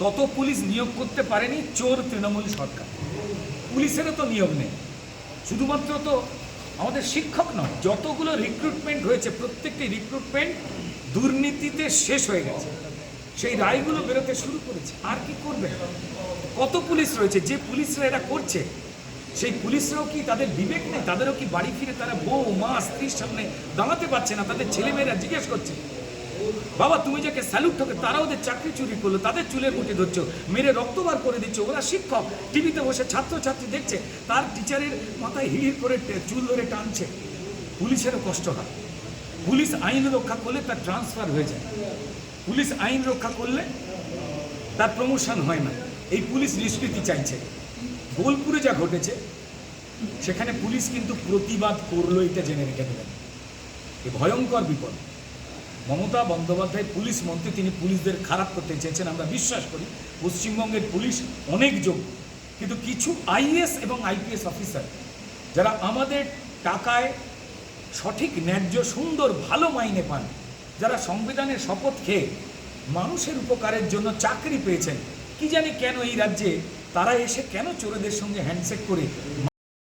তত পুলিশ নিয়োগ করতে পারেনি চোর তৃণমূল সরকার। পুলিশেরও তো নিয়োগ নেই। শুধুমাত্র তো আমাদের শিক্ষক নয়, যতগুলো রিক্রুটমেন্ট হয়েছে, প্রত্যেকটি রিক্রুটমেন্ট দুর্নীতিতে শেষ হয়ে গেছে। সেই রায়গুলো বেরোতে শুরু করেছে। আর কি করবে? কত পুলিশ রয়েছে? যে পুলিশরা এরা করছে, সেই পুলিশরাও কি তাদের বিবেক নেই? তাদেরও কি বাড়ি ফিরে তারা বউ, মা, স্ত্রীর সামনে দাঁড়াতে পারছে না? তাদের ছেলেমেয়েরা জিজ্ঞেস করছে। বাবা, তুমি যাকে স্যালুট ঠকে তারা ওদের চাকরি চুরি করল, তাদের চুলের মুঠি ধরছো, মেরে রক্ত বার করে দিচ্ছ, ওরা শিক্ষক টিভিতে বসে ছাত্রছাত্রী দেখছে, তার টিচারের মাথায় হিড় করে চুল ধরে টানছে। পুলিশেরও কষ্ট হয়। পুলিশ আইন রক্ষা করলে তার ট্রান্সফার হয়ে যায়। পুলিশ আইন রক্ষা করলে তার প্রমোশন হয় না। এই পুলিশ নিষ্কৃতি চাইছে। বোলপুরে যা ঘটেছে, সেখানে পুলিশ কিন্তু প্রতিবাদ করল, এটা জেনে রেখে দেবেন এ ভয়ঙ্কর বিপদ। মমতা বন্দ্যোপাধ্যায় পুলিশ মন্ত্রী, তিনি পুলিশদের খারাপ করতে চেয়েছেন। আমরা বিশ্বাস করি পশ্চিমবঙ্গের পুলিশ অনেক যোগ্য। কিন্তু কিছু আইএস এবং আইপিএস অফিসার যারা আমাদের টাকায় সঠিক, ন্যায্য, সুন্দর, ভালো মাইনে পান, যারা সংবিধানের শপথ খেয়ে মানুষের উপকারের জন্য চাকরি পেয়েছেন, কি জানি কেন এই রাজ্যে তারা এসে কেন চোরেদের সঙ্গে হ্যান্ডশেক করে